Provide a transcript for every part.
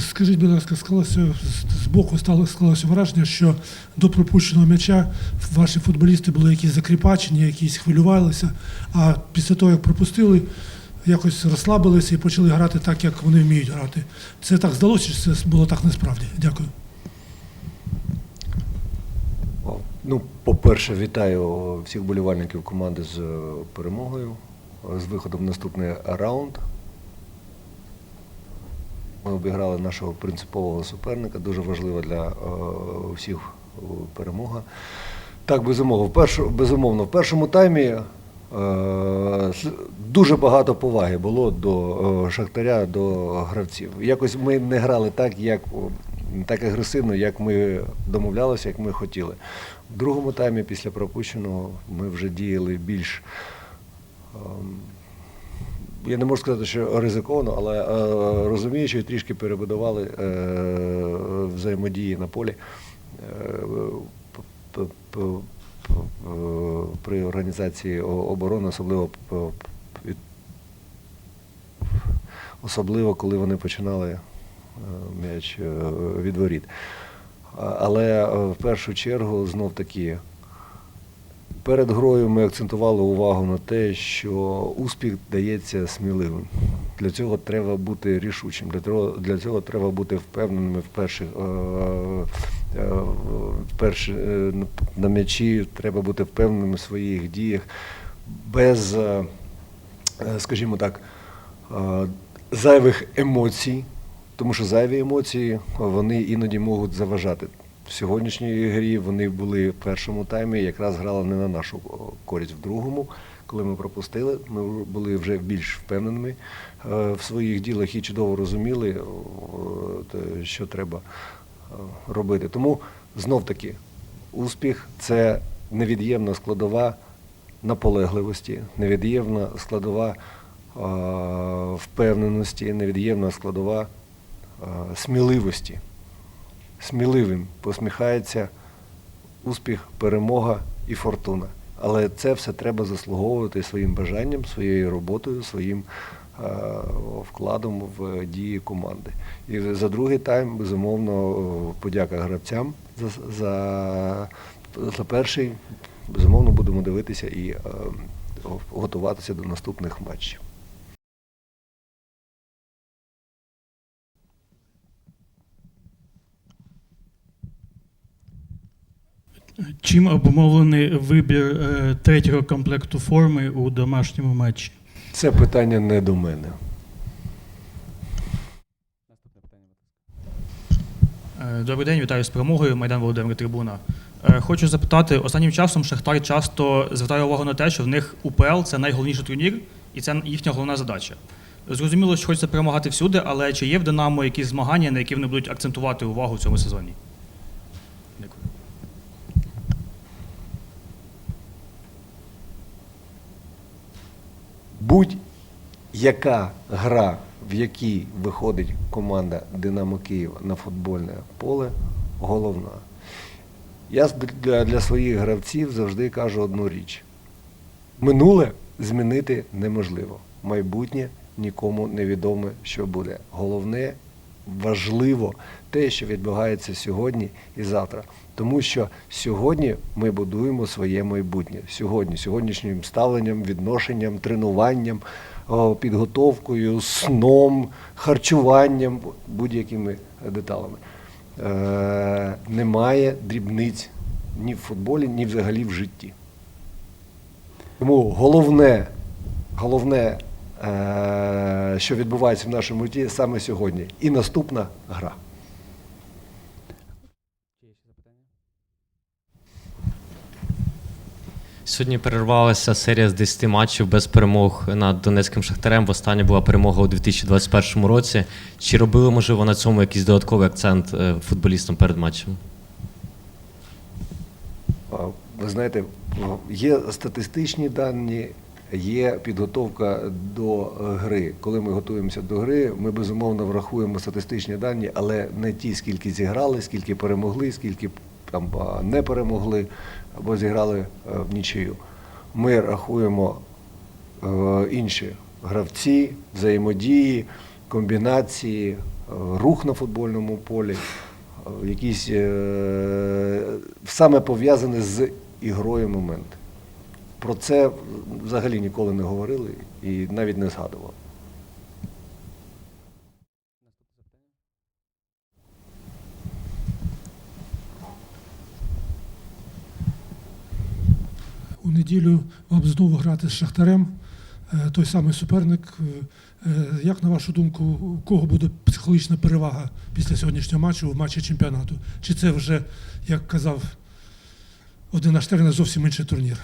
Скажіть, будь ласка, склалося з- боку стало склалося враження, що до пропущеного м'яча ваші футболісти були якісь закріпачені, якісь хвилювалися, а після того, як пропустили, якось розслабилися і почали грати так, як вони вміють грати. Це так здалося, чи це було так насправді? Дякую. Ну, по-перше, вітаю всіх болівальників команди з е, перемогою, з виходом в наступний раунд. Ми обіграли нашого принципового суперника, дуже важлива для е, всіх е, перемога. Так, безумовно, в, першу, безумовно, в першому таймі е, дуже багато поваги було до Шахтаря, до гравців. Якось ми не грали так, як, так агресивно, як ми домовлялися, як ми хотіли. В другому таймі, після пропущеного, ми вже діяли більш. Я не можу сказати, що ризиковано, але е, розуміючи, трішки перебудували е, взаємодії на полі е, при організації оборони, особливо особливо коли вони починали м'яч від воріт. Але в першу чергу знов таки Перед грою ми акцентували увагу на те, що успіх дається сміливим. Для цього треба бути рішучим, для цього, для цього треба бути впевненими в перших е, е, перші, е, на м'ячі, треба бути впевненими в своїх діях, без, скажімо так, зайвих емоцій, тому що зайві емоції вони іноді можуть заважати. В сьогоднішній грі вони були в першому таймі, якраз грали не на нашу користь в другому. Коли ми пропустили, ми були вже більш впевненими е, в своїх ділах і чудово розуміли, що треба е, робити. Тому знов таки успіх це невід'ємна складова наполегливості, невід'ємна складова е, впевненості, невід'ємна складова е, сміливості. Сміливим посміхається успіх, перемога і фортуна. Але це все треба заслуговувати своїм бажанням, своєю роботою, своїм е, вкладом в дії команди. І за другий тайм, безумовно, подяка гравцям за, за, за перший. Безумовно, будемо дивитися і е, готуватися до наступних матчів. Чим обумовлений вибір е, третього комплекту форми у домашньому матчі? Це питання не до мене. Е, Добрий день, вітаю з перемогою. Майдан Володимир Трибуна. Е, Хочу запитати, останнім часом Шахтар часто звертає увагу на те, що в них УПЛ це найголовніший турнір, і це їхня головна задача. Зрозуміло, що хочеться перемагати всюди, але чи є в Динамо якісь змагання, на які вони будуть акцентувати увагу в цьому сезоні? Дякую. Будь-яка гра, в якій виходить команда Динамо Києва на футбольне поле, головна. Я для, своїх гравців завжди кажу одну річ: минуле змінити неможливо. Майбутнє нікому не відоме, що буде. Головне, важливо те, що відбувається сьогодні і завтра. Тому що сьогодні ми будуємо своє майбутнє. Сьогодні, сьогоднішнім ставленням, відношенням, тренуванням, підготовкою, сном, харчуванням, будь-якими деталями. Е, немає дрібниць ні в футболі, ні взагалі в житті. Тому головне, головне, що відбувається в нашому житті саме сьогодні. І наступна гра. Сьогодні перервалася серія з 10 матчів без перемог над Донецьким Шахтарем. Востаннє була перемога у 2021 році. Чи робили, можливо, на цьому якийсь додатковий акцент е, футболістам перед матчем? Ви знаєте, є статистичні дані, є підготовка до е, гри. Коли ми готуємося до гри, ми безумовно врахуємо статистичні дані, але не ті, скільки зіграли, скільки перемогли, скільки там не перемогли або зіграли е, в нічию. Ми рахуємо е, інші гравці, взаємодії, комбінації, рух на футбольному полі, якісь саме пов'язані з ігрою моменти. Про це взагалі ніколи не говорили і навіть не згадували. У неділю вам знову грати з Шахтарем, е, той самий суперник. Е, Як на вашу думку, у кого буде психологічна перевага після сьогоднішнього матчу в матчі чемпіонату? Чи це вже, як казав один наш тренер, зовсім інший турнір?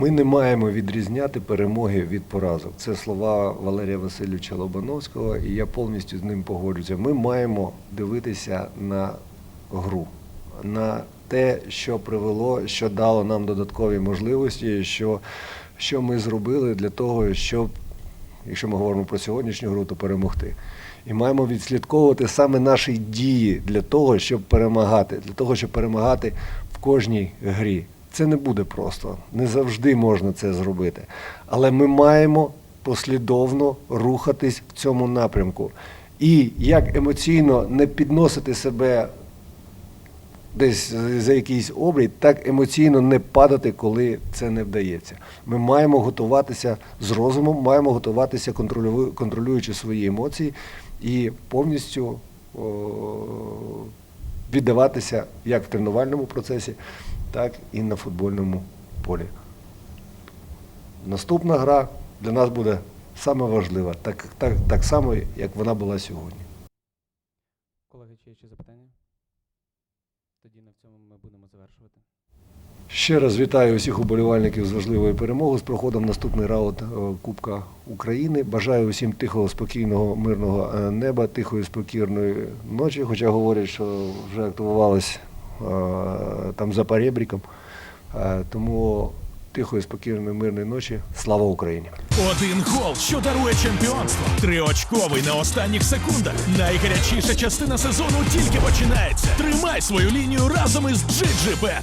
Ми не маємо відрізняти перемоги від поразок. Це слова Валерія Васильовича Лобановського, і я повністю з ним погоджуюся. Ми маємо дивитися на гру, на те, що привело, що дало нам додаткові можливості, що, що ми зробили для того, щоб, якщо ми говоримо про сьогоднішню гру, то перемогти. І маємо відслідковувати саме наші дії для того, щоб перемагати, для того, щоб перемагати в кожній грі. Це не буде просто, не завжди можна це зробити. Але ми маємо послідовно рухатись в цьому напрямку. І як емоційно не підносити себе десь за якийсь обрій, так емоційно не падати, коли це не вдається. Ми маємо готуватися з розумом, маємо готуватися, контролюючи свої емоції і повністю віддаватися як в тренувальному процесі, так і на футбольному полі. Наступна гра для нас буде саме важлива, так, так, так само, як вона була сьогодні. Колеги, чи є ще запитання? Тоді на цьому ми будемо завершувати. Ще раз вітаю усіх уболівальників з важливою перемогою з проходом наступний раунд е, Кубка України. Бажаю усім тихого, спокійного, мирного е, неба, тихої, спокійної ночі. Хоча говорять, що вже активувалось е, там за перебріком. Е, Тому тихої, спокійної, мирної ночі. Слава Україні! Один гол, що дарує чемпіонство. Триочковий на останніх секундах. Найгарячіша частина сезону тільки починається. Тримай свою лінію разом із GGBet.